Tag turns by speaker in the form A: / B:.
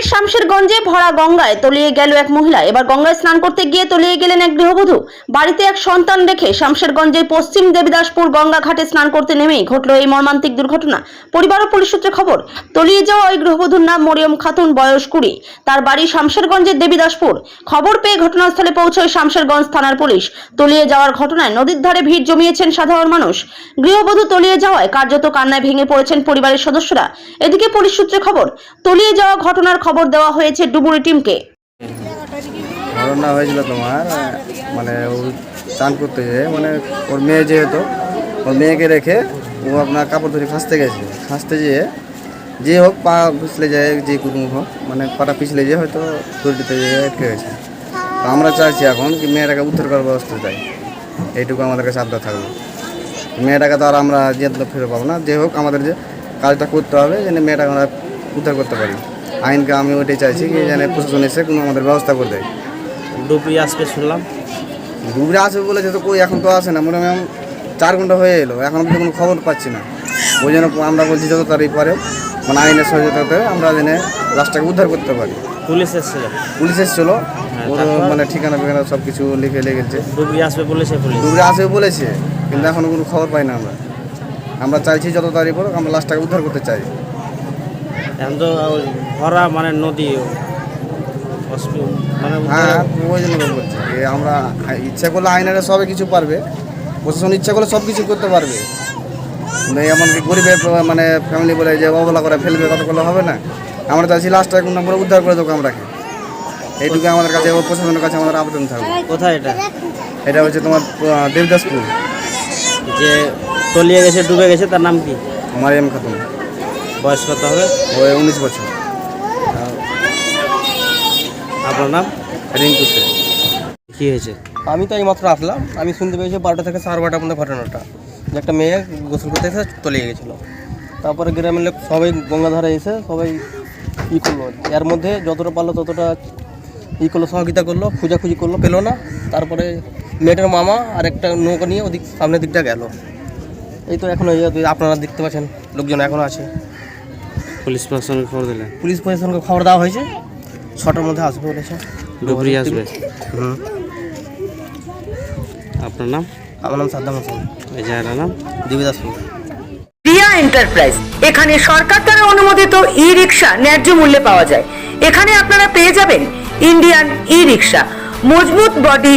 A: ফের শামশেরগঞ্জে ভরা গঙ্গায় তলিয়ে গেল এক মহিলা। এবার গঙ্গায় স্নান করতে গিয়ে তলিয়ে গেলেন এক গৃহবধূ। বাড়িতে এক সন্তান রেখে শামশেরগঞ্জের পশ্চিম দেবদাসপুর গঙ্গা ঘাটে স্নান করতে নেমেই ঘটল এই মর্মান্তিক দুর্ঘটনা। পরিবার ও পুলিশ সূত্রে খবর, তলিয়ে যাওয়া ওই গৃহবধূর নাম মরিয়ম খাতুন, বয়স কুড়ি। তার বাড়ি শামশেরগঞ্জের দেবীদাসপুর। খবর পেয়ে ঘটনাস্থলে পৌঁছয় শামশেরগঞ্জ থানার পুলিশ। তলিয়ে যাওয়ার ঘটনায় নদীর ধারে ভিড় জমিয়েছেন সাধারণ মানুষ। গৃহবধূ তলিয়ে যাওয়ায় কার্যত কান্নায় ভেঙে পড়েছেন পরিবারের সদস্যরা। এদিকে পুলিশ সূত্রে খবর, তলিয়ে যাওয়া ঘটনার খবর দেওয়া হয়েছে ডুবুরি টিমকে।
B: ঘটনা হয়েছিল তোমার মানে ও চান করতে যেয়ে মানে ওর মেয়ে যেহেতু, ওর মেয়েকে রেখে ও আপনার কাপড় ধরে খাসতে গেছে। খাসতে যেয়ে, যে হোক পা পিছলে যায়, যে কুটুম হোক মানে পাটা পিছলে যেয়ে হয়তো দড়িতে যেয়ে আটকে গেছে। তো আমরা চাইছি এখন কি মেয়েটাকে উদ্ধার করার ব্যবস্থা চাই। এইটুকু আমাদের কাছে আবদার থাকবে। মেয়েটাকে তো আর আমরা যে ফিরে পাবো না। যে হোক আমাদের যে কাজটা করতে হবে, যেন মেয়েটাকে আমরা উদ্ধার করতে পারি। আইনকে আমি ওইটাই চাইছি কি যেন প্রশাসন এসে কোনো আমাদের ব্যবস্থা করে দেয়।
C: ডুবরি আসবে শুনলাম।
B: ডুবরে আসবে বলেছে তো কই এখন তো আসে না। মোটামুটি চার ঘণ্টা হয়ে এলো এখন অব্দি কোনো খবর পাচ্ছি না। ওই জন্য আমরা বলছি যত তাড়াতাড়ি পারে মানে আইনের সহযোগিতাতে আমরা জেনে লাশটাকে উদ্ধার করতে পারি।
C: পুলিশ এসেছিল?
B: পুলিশ এসেছিল। ওর মানে ঠিকানা ফিকানা সব কিছু লিখে লেগেছে
C: ডুবরি আসবে বলেছে পুলিশ?
B: ডুবরে আসবে বলেছে কিন্তু এখনও কোনো খবর পাই না আমরা। আমরা চাইছি যত তাড়াতাড়ি পড়ুক আমরা লাশটাকে উদ্ধার করতে চাই।
C: এখন তো ভরা মানে নদী মানে
B: হ্যাঁ ওই জন্য বলছি আমরা ইচ্ছা করলে আইনারা সবে কিছু পারবে। প্রশাসন ইচ্ছা করলে সব কিছু করতে পারবে। কিন্তু এমনকি গরিবের মানে ফ্যামিলি বলে যে অবলা করে ফেলবে কত করলে হবে না। আমরা চাইছি লাস্টটা কোন নম্বরে উদ্ধার করে দেবো আমরাকে। এইটুকু আমাদের কাছে এবং প্রশাসনের কাছে আমাদের আবেদন থাকবে
C: কোথায় এটা?
B: এটা হচ্ছে তোমার দেবদাসপুর।
C: যে তলিয়ে গেছে ডুবে গেছে তার নাম কি?
B: মারিয়াম খাতুন।
C: বয়স কত হবে?
B: ওই উনিশ বছর।
C: আপনার নাম?
B: রিঙ্কু শেখ
C: কী হয়েছে?
D: আমি তো এইমাত্র আসলাম। আমি শুনতে পেয়েছি বারোটা থেকে সাড়ে বারোটার মধ্যে ঘটনাটা। যে একটা মেয়ে গোসল করতে এসে তলিয়ে গেছিল। তারপরে গ্রামের লোক সবাই গঙ্গাধারে এসে সবাই ই করল। এর মধ্যে যতটা পারল ততটা ই করল সহযোগিতা করল খোঁজাখুঁজি করল পেল না। তারপরে মেয়েটার মামা আর একটা নৌকা নিয়ে ওদিক সামনের দিকটা গেল। এই তো এখন আপনারা দেখতে পাচ্ছেন লোকজন এখনও আছে।
C: পুলিশ প্রশাসনকে খবর দিলেন
D: পুলিশ প্রশাসনকে খবর দেওয়া হয়েছে। ছটার মধ্যে আসবে বলেছে।
C: ডুবরি আসবে?
D: হুম।
C: আপনার নাম?
D: আমার নাম সাদ্দাম হোসেন।
C: এই জায়গাটার নাম?
D: দেবীদাসপুর।
E: রিয়া এন্টারপ্রাইজ। এখানে সরকার দ্বারা অনুমোদিত ই রিক্সা ন্যায্য মূল্যে পাওয়া যায়। এখানে আপনারা পেয়ে যাবেন ইন্ডিয়ান ই রিক্সা মজবুত বডি